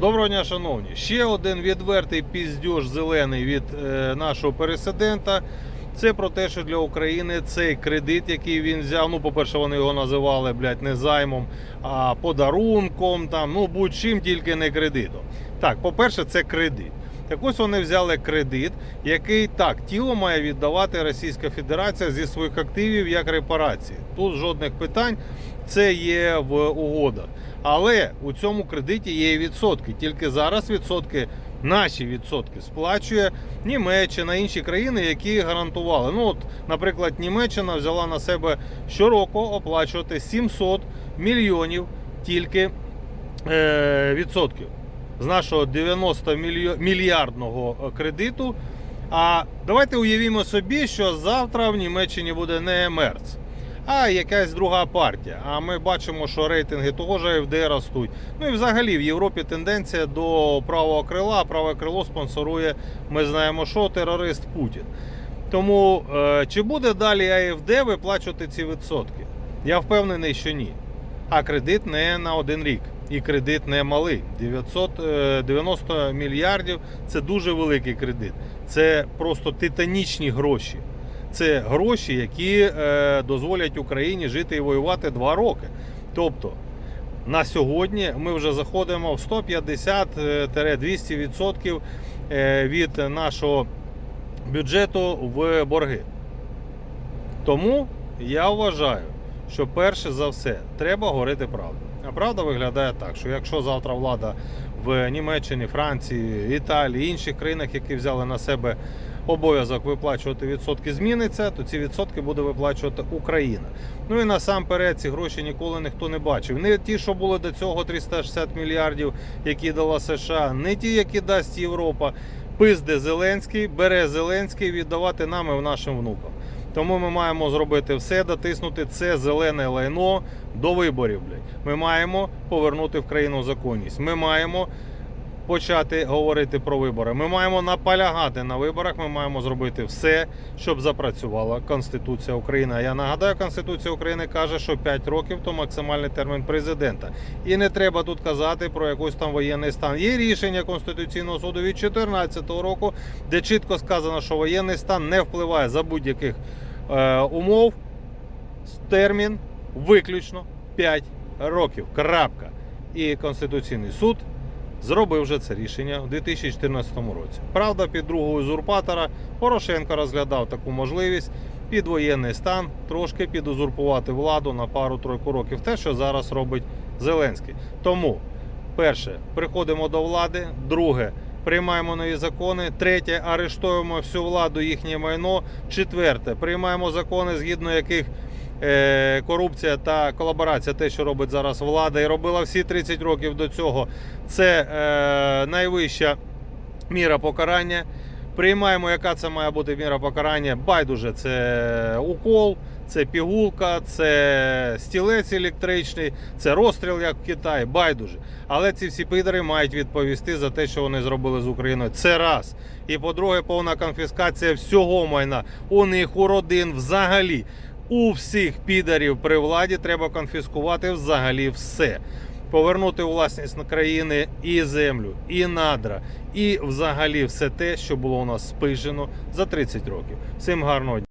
Доброго дня, шановні. Ще один відвертий піздюж зелений від е, нашого пересидента. Це про те, що для України цей кредит, який він взяв. Ну, по-перше, вони його називали, блядь, не займом, а подарунком, там, ну будь-чим, тільки не кредитом. Так, по-перше, це кредит. Так ось вони взяли кредит, який так тіло має віддавати Російська Федерація зі своїх активів як репарації. Тут жодних питань, це є в угодах. Але у цьому кредиті є і відсотки. Тільки зараз відсотки, наші відсотки, сплачує Німеччина, інші країни, які гарантували. Ну, от, наприклад, Німеччина взяла на себе щороку оплачувати 700 мільйонів тільки е, відсотків з нашого 90 мільйо- мільярдного е, кредиту. А давайте уявімо собі, що завтра в Німеччині буде не Мерц, а якась друга партія. А ми бачимо, що рейтинги того ж АФД ростуть. Ну і взагалі в Європі тенденція до правого крила. Праве крило спонсорує, ми знаємо, що терорист Путін. Тому е, чи буде далі АФД виплачувати ці відсотки? Я впевнений, що ні. А кредит не на один рік. І кредит не малий. 990 мільярдів це дуже великий кредит. Це просто титанічні гроші. Це гроші, які е, дозволять Україні жити і воювати два роки. Тобто на сьогодні ми вже заходимо в 150-200% е, від нашого бюджету в борги. Тому я вважаю, що перше за все треба говорити правду. А правда виглядає так, що якщо завтра влада в Німеччині, Франції, Італії, інших країнах, які взяли на себе обов'язок виплачувати відсотки, зміниться, то ці відсотки буде виплачувати Україна. Ну і насамперед ці гроші ніколи ніхто не бачив. Не ті, що були до цього 360 мільярдів, які дала США, не ті, які дасть Європа. Пизде Зеленський, бере Зеленський віддавати нам і нашим внукам. Тому ми маємо зробити все, дотиснути це зелене лайно до виборів. Блядь. Ми маємо повернути в країну законність. Ми маємо почати говорити про вибори. Ми маємо наполягати на виборах. Ми маємо зробити все, щоб запрацювала Конституція України. Я нагадаю, Конституція України каже, що 5 років то максимальний термін президента. І не треба тут казати про якийсь там воєнний стан. Є рішення Конституційного суду від 2014 року, де чітко сказано, що воєнний стан не впливає за будь-яких умов. Термін виключно 5 років. Крапка. І Конституційний суд зробив вже це рішення у 2014 році. Правда, під другого узурпатора Порошенко розглядав таку можливість під воєнний стан трошки підузурпувати владу на пару-тройку років. Те, що зараз робить Зеленський. Тому, перше, приходимо до влади. Друге, приймаємо нові закони. Третє, арештуємо всю владу, їхнє майно. Четверте, приймаємо закони, згідно яких е, корупція та колаборація, те, що робить зараз влада, і робила всі 30 років до цього, це е, найвища міра покарання. Приймаємо, яка це має бути міра покарання. Байдуже, це укол, це пігулка, це стілець електричний, це розстріл, як в Китаї. Байдуже. Але ці всі підари мають відповісти за те, що вони зробили з Україною. Це раз. І по-друге, повна конфіскація всього майна у них, у родин, взагалі. У всіх підарів при владі треба конфіскувати взагалі все. Повернути у власність країни і землю, і надра, і взагалі все те, що було у нас спижено за 30 років. Всім гарного дня.